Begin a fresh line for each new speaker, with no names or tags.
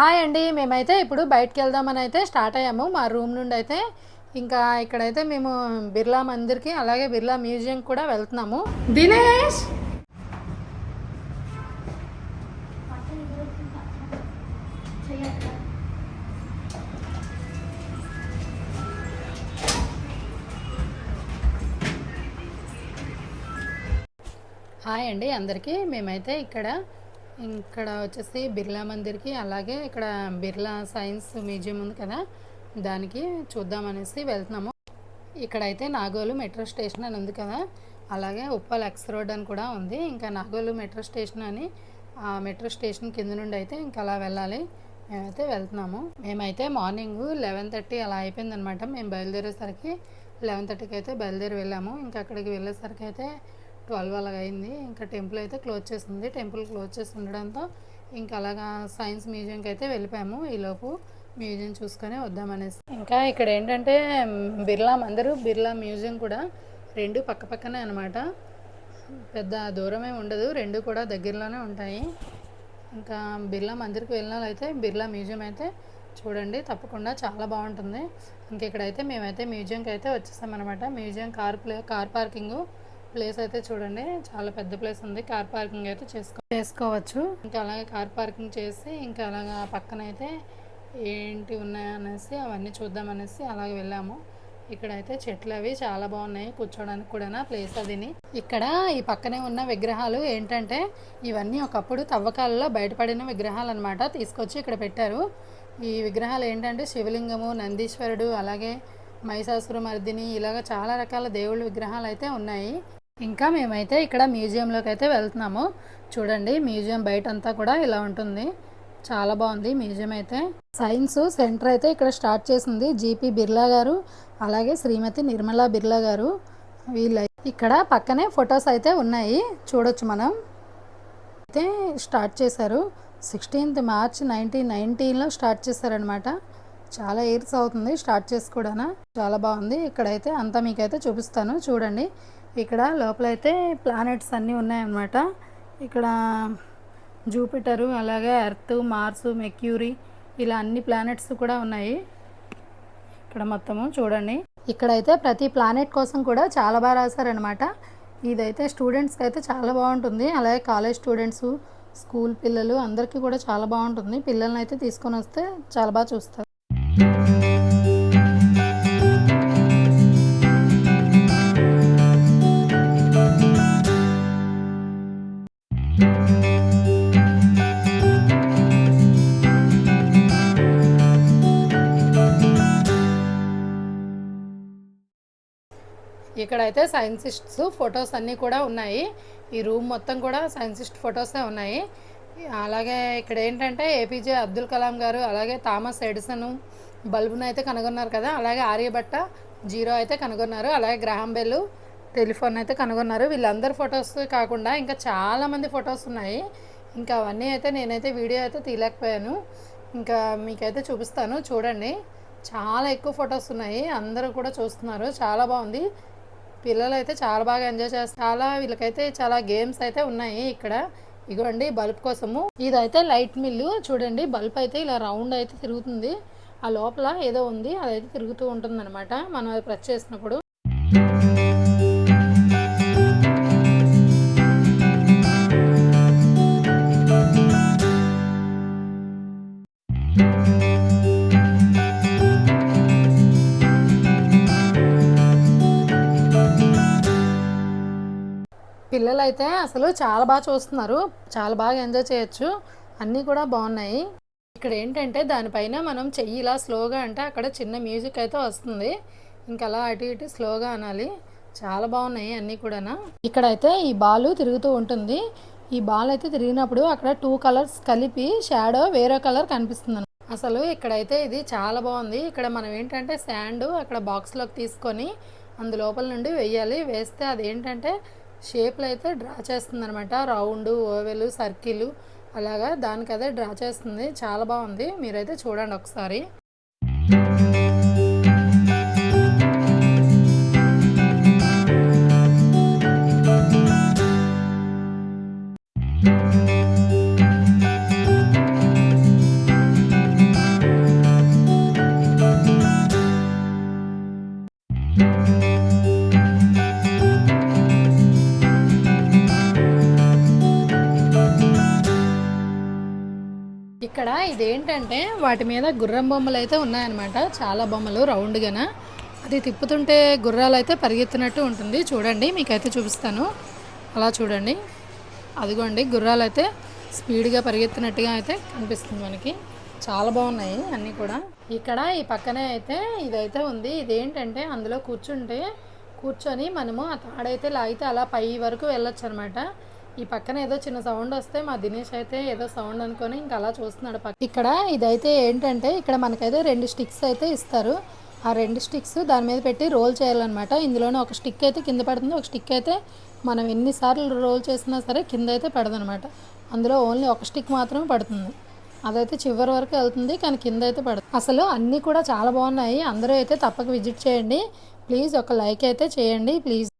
Hi అండి మేమైతే ఇప్పుడు బయటకు వెళ్దామని అయితే స్టార్ట్ అయ్యాము. మా రూమ్ నుండి అయితే ఇంకా ఇక్కడైతే మేము బిర్లా మందిర్కి అలాగే బిర్లా మ్యూజియం కూడా వెళ్తున్నాము. దినేష్! హాయ్ అండి అందరికీ. మేమైతే ఇక్కడ ఇక్కడ వచ్చేసి బిర్లా మందిర్కి అలాగే ఇక్కడ బిర్లా సైన్స్ మ్యూజియం ఉంది కదా దానికి చూద్దామనేసి వెళ్తున్నాము. ఇక్కడైతే నాగోలు మెట్రో స్టేషన్ అని ఉంది కదా అలాగే ఉప్పల్ ఎక్స్ రోడ్ అని కూడా ఉంది. ఇంకా నాగోలు మెట్రో స్టేషన్ అని ఆ మెట్రో స్టేషన్ కింద నుండి అయితే ఇంకా అలా వెళ్ళాలి. మేమైతే వెళ్తున్నాము. మేమైతే మార్నింగ్ లెవెన్ థర్టీ అలా అయిపోయిందనమాట. మేము బయలుదేరేసరికి లెవెన్ థర్టీకి అయితే బయలుదేరి వెళ్ళాము. ఇంకా అక్కడికి వెళ్ళేసరికి అయితే ట్వెల్వ్ అలాగ అయింది. ఇంకా టెంపుల్ అయితే క్లోజ్ చేసింది టెంపుల్ క్లోజ్ చేసి ఉండడంతో ఇంకా అలాగా సైన్స్ మ్యూజియంకి అయితే వెళ్ళిపోయాము. ఈలోపు మ్యూజియం చూసుకొని వద్దామనేసి ఇంకా ఇక్కడ ఏంటంటే బిర్లా మందిరు బిర్లా మ్యూజియం కూడా రెండు పక్క పక్కనే అనమాట పెద్ద దూరమే ఉండదు. రెండు కూడా దగ్గరలోనే ఉంటాయి. ఇంకా బిర్లా మందిర్కి వెళ్ళిన అయితే బిర్లా మ్యూజియం అయితే చూడండి తప్పకుండా చాలా బాగుంటుంది. ఇంక ఇక్కడైతే మేమైతే మ్యూజియంకి అయితే వచ్చేసామన్నమాట. Museum car play car parking place అయితే చూడండి. చాలా పెద్ద ప్లేస్ ఉంది. కార్ పార్కింగ్ అయితే చేసుకో చేసుకోవచ్చు. ఇంకా అలాగే కార్ పార్కింగ్ చేసి ఇంకా అలాగా పక్కన అయితే ఏంటి ఉన్నాయనేసి అవన్నీ చూద్దామనేసి అలాగే వెళ్ళాము. ఇక్కడైతే చెట్లు అవి చాలా బాగున్నాయి. కూర్చోడానికి కూడా ప్లేస్ అదిని. ఇక్కడ ఈ పక్కనే ఉన్న విగ్రహాలు ఏంటంటే ఇవన్నీ ఒకప్పుడు తవ్వకాలలో బయటపడిన విగ్రహాలు అనమాట తీసుకొచ్చి ఇక్కడ పెట్టారు. ఈ విగ్రహాలు ఏంటంటే శివలింగము నందీశ్వరుడు అలాగే మహిషాసుర మర్దిని ఇలాగ చాలా రకాల దేవుళ్ళ విగ్రహాలు అయితే ఉన్నాయి. ఇంకా మేమైతే ఇక్కడ మ్యూజియంలోకి అయితే వెళ్తున్నాము. చూడండి మ్యూజియం బయట అంతా కూడా ఇలా ఉంటుంది. చాలా బాగుంది మ్యూజియం అయితే. సైన్స్ సెంటర్ అయితే ఇక్కడ స్టార్ట్ చేసింది జీపీ బిర్లా గారు అలాగే శ్రీమతి నిర్మలా బిర్లా గారు. వీళ్ళ ఇక్కడ పక్కనే ఫొటోస్ అయితే ఉన్నాయి. చూడొచ్చు మనం. అయితే స్టార్ట్ చేశారు. సిక్స్టీన్త్ మార్చ్ నైన్టీన్ నైన్టీన్లో స్టార్ట్ చేశారనమాట చాలా ఇయర్స్ అవుతుంది స్టార్ట్ చేసి కూడా చాలా బాగుంది. ఇక్కడైతే అంతా మీకైతే చూపిస్తాను. చూడండి. ఇక్కడ లోపలైతే ప్లానెట్స్ అన్నీ ఉన్నాయన్నమాట. ఇక్కడ జూపిటరు అలాగే ఎర్త్ మార్స్ మెక్యూరీ ఇలా అన్ని ప్లానెట్స్ కూడా ఉన్నాయి. ఇక్కడ మొత్తము చూడండి. ఇక్కడైతే ప్రతి ప్లానెట్ కోసం కూడా చాలా బాగా రాశారనమాట ఇదైతే స్టూడెంట్స్కి అయితే చాలా బాగుంటుంది. అలాగే కాలేజ్ స్టూడెంట్స్ స్కూల్ పిల్లలు అందరికీ కూడా చాలా బాగుంటుంది. పిల్లల్ని అయితే తీసుకొని వస్తే చాలా బాగా చూస్తారు. ఇక్కడైతే సైంటిస్ట్స్ ఫొటోస్ అన్నీ కూడా ఉన్నాయి. ఈ రూమ్ మొత్తం కూడా సైంటిస్ట్ ఫొటోసే ఉన్నాయి. అలాగే ఇక్కడ ఏంటంటే ఏపీజే అబ్దుల్ కలాం గారు అలాగే థామస్ ఎడిసన్ బల్బును అయితే కనుగొన్నారు కదా అలాగే ఆర్యభట్ట జీరో అయితే కనుగొన్నారు అలాగే గ్రహాం బెల్ టెలిఫోన్ అయితే కనుగొన్నారు. వీళ్ళందరి ఫొటోస్ కాకుండా ఇంకా చాలామంది ఫొటోస్ ఉన్నాయి. ఇంకా అవన్నీ అయితే నేనైతే వీడియో అయితే తీయలేకపోయాను. ఇంకా మీకైతే చూపిస్తాను చూడండి. చాలా ఎక్కువ ఫొటోస్ ఉన్నాయి. అందరూ కూడా చూస్తున్నారు. చాలా బాగుంది. పిల్లలు అయితే చాలా బాగా ఎంజాయ్ చేస్తారు చాలా వీళ్ళకైతే చాలా గేమ్స్ అయితే ఉన్నాయి ఇక్కడ. ఇగోండి బల్బ్ కోసము. ఇదైతే లైట్ మిల్లు. చూడండి బల్బ్ అయితే ఇలా రౌండ్ అయితే తిరుగుతుంది. ఆ లోపల ఏదో ఉంది అదైతే తిరుగుతూ ఉంటుంది అనమాట మనం అది ప్రెస్ చేసినప్పుడు. అయితే అసలు చాలా బాగా చూస్తున్నారు. చాలా బాగా ఎంజాయ్ చేయొచ్చు. అన్నీ కూడా బాగున్నాయి. ఇక్కడ ఏంటంటే దానిపైన మనం చెయ్యి ఇలా స్లోగా అంటే అక్కడ చిన్న మ్యూజిక్ అయితే వస్తుంది. ఇంకా అలా అటు ఇటు స్లోగా అనాలి. చాలా బాగున్నాయి అన్నీ కూడా ఇక్కడైతే ఈ బాల్ తిరుగుతూ ఉంటుంది. ఈ బాల్ అయితే తిరిగినప్పుడు అక్కడ టూ కలర్స్ కలిపి షాడో వేరే కలర్ కనిపిస్తుంది. అసలు ఇక్కడైతే ఇది చాలా బాగుంది. ఇక్కడ మనం ఏంటంటే శాండ్ అక్కడ బాక్స్లోకి తీసుకొని అందులోపల నుండి వేయాలి వేస్తే అది ఏంటంటే షేప్లు అయితే డ్రా చేస్తుంది అనమాట రౌండ్ ఓవెల్ సర్కిల్ అలాగా దానికి అదే డ్రా చేస్తుంది. చాలా బాగుంది. మీరైతే చూడండి ఒకసారి. ఇక్కడ ఇదేంటంటే వాటి మీద గుర్రం బొమ్మలు అయితే ఉన్నాయన్నమాట. చాలా బొమ్మలు రౌండ్గాన. అది తిప్పుతుంటే గుర్రాలు అయితే పరిగెత్తినట్టు ఉంటుంది. చూడండి మీకైతే చూపిస్తాను. అలా చూడండి. అదిగోండి గుర్రాలు అయితే స్పీడ్గా పరిగెత్తినట్టుగా అయితే కనిపిస్తుంది మనకి. చాలా బాగున్నాయి అన్నీ కూడా. ఇక్కడ ఈ పక్కనే అయితే ఇదైతే ఉంది. ఇదేంటంటే అందులో కూర్చుంటే కూర్చొని మనము ఆ తాడైతే లాగితే అలా పై వరకు వెళ్ళొచ్చు అనమాట ఈ పక్కన ఏదో చిన్న సౌండ్ వస్తే మా దినేష్ అయితే ఏదో సౌండ్ అనుకొని ఇంకా అలా చూస్తున్నాడు పక్క ఇక్కడ ఇదైతే ఏంటంటే ఇక్కడ మనకైతే రెండు స్టిక్స్ అయితే ఇస్తారు. ఆ రెండు స్టిక్స్ దాని మీద పెట్టి రోల్ చేయాలన్నమాట. ఇందులోనే ఒక స్టిక్ అయితే కింద పడుతుంది. ఒక స్టిక్ అయితే మనం ఎన్నిసార్లు రోల్ చేసినా సరే కింద అయితే పడదనమాట అందులో ఓన్లీ ఒక స్టిక్ మాత్రమే పడుతుంది. అదైతే చివరి వరకు వెళ్తుంది కానీ కింద అయితే పడుతుంది అసలు అన్నీ కూడా చాలా బాగున్నాయి. అందరూ అయితే తప్పక విజిట్ చేయండి. ప్లీజ్ ఒక లైక్ అయితే చేయండి. ప్లీజ్.